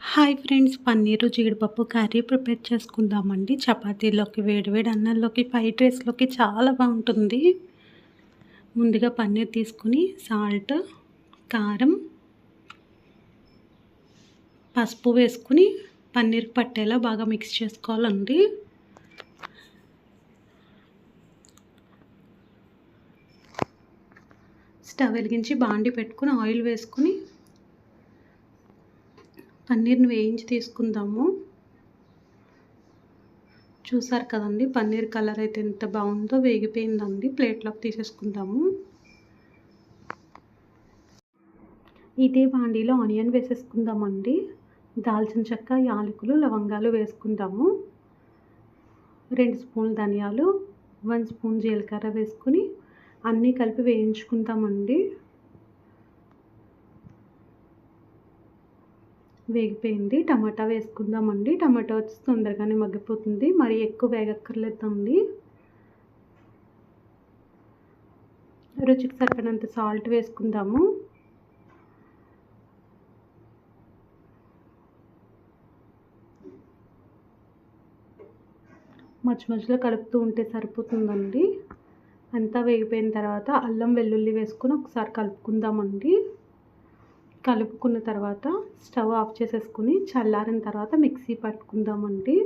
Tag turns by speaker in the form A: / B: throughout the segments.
A: Hi friends paneer జీడిపప్పు curry prepare చేసుకుందామండి. చపాతీలోకి వేడివేడి అన్నంలోకి ఫ్రైడ్ రైస్లోకి చాలా బాగుంటుంది. ముందుగా పన్నీర్ తీసుకుని సాల్ట్ కారం పసుపు వేసుకుని పన్నీర్ పట్టేలా బాగా మిక్స్ చేసుకోవాలండి. స్టవ్ వెలిగించి బాండి పెట్టుకుని ఆయిల్ వేసుకుని పన్నీర్ని వేయించి తీసుకుందాము. చూసారు కదండి పన్నీర్ కలర్ అయితే ఎంత బాగుందో వేగిపోయిందండి. ప్లేట్లోకి తీసేసుకుందాము. ఇదే బాండీలో ఆనియన్ వేసేసుకుందామండి. దాల్చిన చెక్క యాలకులు లవంగాలు వేసుకుందాము. రెండు స్పూన్లు ధనియాలు వన్ స్పూన్ జీలకర్ర వేసుకుని అన్నీ కలిపి వేయించుకుంటామండి వేగిపోయింది. టమాటా వేసుకుందామండి. టమాటా వచ్చి తొందరగానే మగ్గిపోతుంది. మరి ఎక్కువ వేగక్కర్లేదండి. రుచికి సరిపడినంత సాల్ట్ వేసుకుందాము. మధ్య మధ్యలో కలుపుతూ ఉంటే సరిపోతుందండి. అంతా వేగిపోయిన తర్వాత అల్లం వెల్లుల్లి వేసుకొని ఒకసారి కలుపుకుందామండి. కలుపుకున్న తర్వాత స్టవ్ ఆఫ్ చేసేసుకుని చల్లారిన తర్వాత మిక్సీ పట్టుకుందామండి.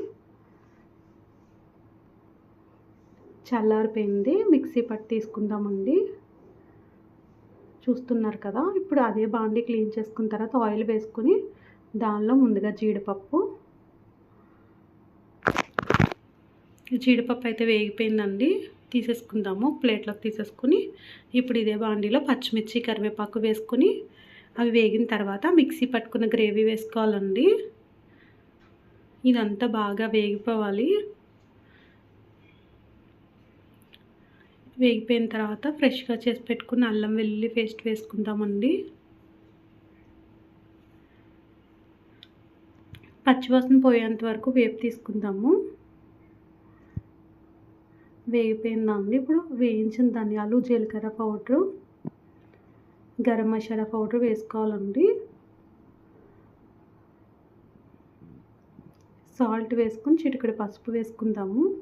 A: చల్లారిపోయింది మిక్సీ పట్టి తీసుకుందామండి. చూస్తున్నారు కదా ఇప్పుడు అదే బాండి క్లీన్ చేసుకున్న తర్వాత ఆయిల్ వేసుకుని దానిలో ముందుగా జీడిపప్పు. జీడిపప్పు అయితే వేగిపోయిందండి తీసేసుకుందాము. ప్లేట్లోకి తీసేసుకుని ఇప్పుడు ఇదే బాండీలో పచ్చిమిర్చి కరివేపాకు వేసుకుని అవి వేగిన తర్వాత మిక్సీ పట్టుకున్న గ్రేవీ వేసుకోవాలండి. ఇదంతా బాగా వేగిపోవాలి. వేగిపోయిన తర్వాత ఫ్రెష్గా చేసి పెట్టుకున్న అల్లం వెల్లుల్లి పేస్ట్ వేసుకుందామండి. పచ్చివాసన పోయేంత వరకు వేపు తీసుకుందాము. వేగిపోయిందండి ఇప్పుడు వేయించిన ధనియాలు జీలకర్ర పౌడరు గరం మసాలా పౌడర్ వేసుకోవాలండి. సాల్ట్ వేసుకుని చిటికడి పసుపు వేసుకుందాము.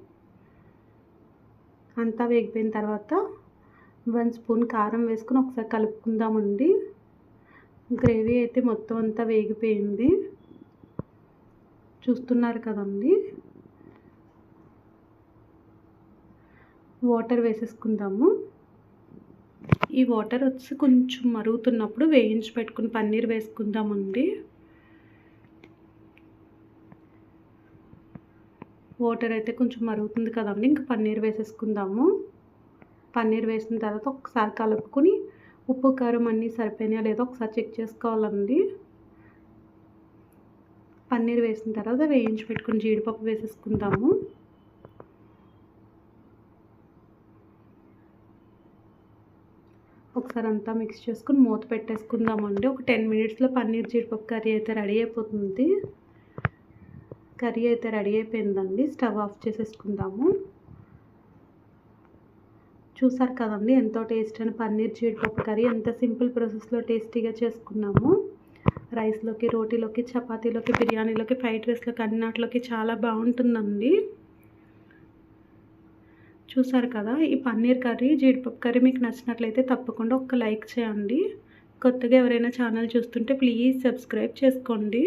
A: అంతా వేగిపోయిన తర్వాత వన్ స్పూన్ కారం వేసుకుని ఒకసారి కలుపుకుందామండి. గ్రేవీ అయితే మొత్తం అంతా వేగిపోయింది. చూస్తున్నారు కదండి. వాటర్ వేసేసుకుందాము. ఈ వాటర్ వచ్చి కొంచెం మరుగుతున్నప్పుడు వేయించి పెట్టుకుని పన్నీర్ వేసుకుందామండి. వాటర్ అయితే కొంచెం మరుగుతుంది కదండి ఇంకా పన్నీర్ వేసేసుకుందాము. పన్నీర్ వేసిన తర్వాత ఒకసారి కలుపుకొని ఉప్పు కారం అన్నీ సరిపోయినాయో లేదో ఒకసారి చెక్ చేసుకోవాలండి. పన్నీర్ వేసిన తర్వాత వేయించి పెట్టుకుని జీడిపప్పు వేసేసుకుందాము. ఒకసారి అంతా మిక్స్ చేసుకుని మూత పెట్టేసుకుందామండి. ఒక టెన్ మినిట్స్లో పన్నీర్ జీడిపప్పు కర్రీ అయితే రెడీ అయిపోతుంది. కర్రీ అయితే రెడీ అయిపోయిందండి. స్టవ్ ఆఫ్ చేసేసుకుందాము. చూసారు కదండి ఎంతో టేస్ట్ అయిన పన్నీర్ జీడిపప్పు కర్రీ. ఎంత సింపుల్ ప్రాసెస్లో టేస్టీగా చేసుకున్నాము. రైస్లోకి రోటీలోకి చపాతీలోకి బిర్యానీలోకి ఫ్రైడ్ రైస్లోకి అన్నిటిలోకి చాలా బాగుంటుందండి. చూసారు కదా ఈ పన్నీర్ కర్రీ జీడిపప్పు కర్రీ మీకు నచ్చినట్లయితే తప్పకుండా ఒక లైక్ చేయండి. కొత్తగా ఎవరైనా ఛానల్ చూస్తుంటే ప్లీజ్ సబ్స్క్రైబ్ చేసుకోండి.